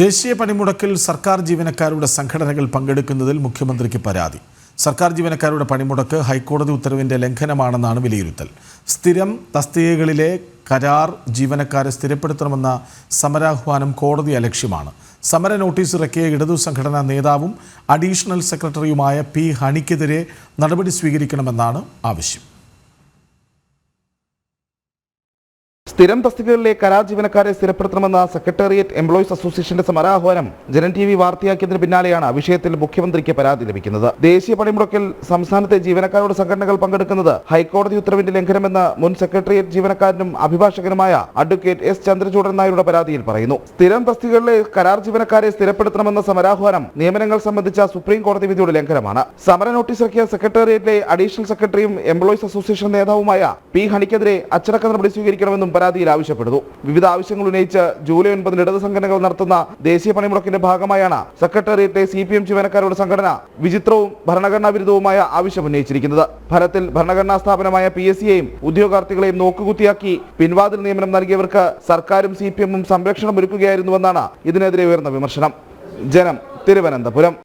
ദേശീയ പണിമുടക്കിൽ സർക്കാർ ജീവനക്കാരുടെ സംഘടനകൾ പങ്കെടുക്കുന്നതിൽ മുഖ്യമന്ത്രിക്ക് പരാതി. സർക്കാർ ജീവനക്കാരുടെ പണിമുടക്ക് ഹൈക്കോടതി ഉത്തരവിന്റെ ലംഘനമാണെന്നാണ് വിലയിരുത്തൽ. സ്ഥിരം തസ്തികകളിലെ കരാർ ജീവനക്കാരെ സ്ഥിരപ്പെടുത്തണമെന്ന സമരാഹ്വാനം കോടതി അലക്ഷ്യമാണ് സമര നോട്ടീസ് ഇറക്കിയ ഇടതു സംഘടനാ നേതാവും അഡീഷണൽ സെക്രട്ടറിയുമായ പി ഹണിക്കെതിരെ നടപടി സ്വീകരിക്കണമെന്നാണ് ആവശ്യം. സ്ഥിരം തസ്തികകളിലെ കരാർ ജീവനക്കാരെ സ്ഥിരപ്പെടുത്തണമെന്ന സെക്രട്ടേറിയറ്റ് എംപ്ലോയീസ് അസോസിയേഷന്റെ സമരാഹ്വാനം ജനൻ ടി വി വാർത്തയാക്കിയതിന് പിന്നാലെയാണ് വിഷയത്തിൽ മുഖ്യമന്ത്രിക്ക് പരാതി ലഭിക്കുന്നത്. ദേശീയ പണിമുടക്കിൽ സംസ്ഥാനത്തെ ജീവനക്കാരുടെ സംഘടനകൾ പങ്കെടുക്കുന്നത് ഹൈക്കോടതി ഉത്തരവിന്റെ ലംഘനമെന്ന് മുൻ സെക്രട്ടേറിയറ്റ് ജീവനക്കാരനും അഭിഭാഷകനുമായ അഡ്വക്കേറ്റ് എസ് ചന്ദ്രചൂഡൻ നായരുടെ പരാതിയിൽ പറയുന്നു. സ്ഥിരം തസ്തികകളിലെ കരാർ ജീവനക്കാരെ സ്ഥിരപ്പെടുത്തണമെന്ന സമരാഹ്വാനം നിയമനങ്ങൾ സംബന്ധിച്ച സുപ്രീം കോടതി വിധിയുടെ ലംഘനമാണ്. സമര നോട്ടീസ് ഇറക്കിയ സെക്രട്ടേറിയറ്റിലെ അഡീഷണൽ സെക്രട്ടറിയും എംപ്ലോയീസ് അസോസിയേഷൻ നേതാവുമായ പി ഹണിക്കെതിരെ അച്ചടക്ക നടപടി സ്വീകരിക്കണമെന്നും പരാതിയിൽ ആവശ്യപ്പെടുന്നു. വിവിധ ആവശ്യങ്ങൾ ഉന്നയിച്ച് ജൂലൈ ഒൻപതിന് ഇടത് സംഘടനകൾ നടത്തുന്ന ദേശീയ പണിമുടക്കിന്റെ ഭാഗമായാണ് സെക്രട്ടേറിയറ്റിലെ സി പി എം ജീവനക്കാരുടെ സംഘടന വിചിത്രവും ഭരണഘടനാ വിരുദ്ധവുമായ ആവശ്യം ഉന്നയിച്ചിരിക്കുന്നത്. ഫലത്തിൽ ഭരണഘടനാ സ്ഥാപനമായ പി എസ് സിയെയും ഉദ്യോഗാർത്ഥികളെയും നോക്കുകുത്തിയാക്കി പിൻവാതിൽ നിയമനം നൽകിയവർക്ക് സർക്കാരും സി പി എമ്മും സംരക്ഷണം ഒരുക്കുകയായിരുന്നുവെന്നാണ് ഇതിനെതിരെ ഉയർന്ന വിമർശനം. ജനം തിരുവനന്തപുരം.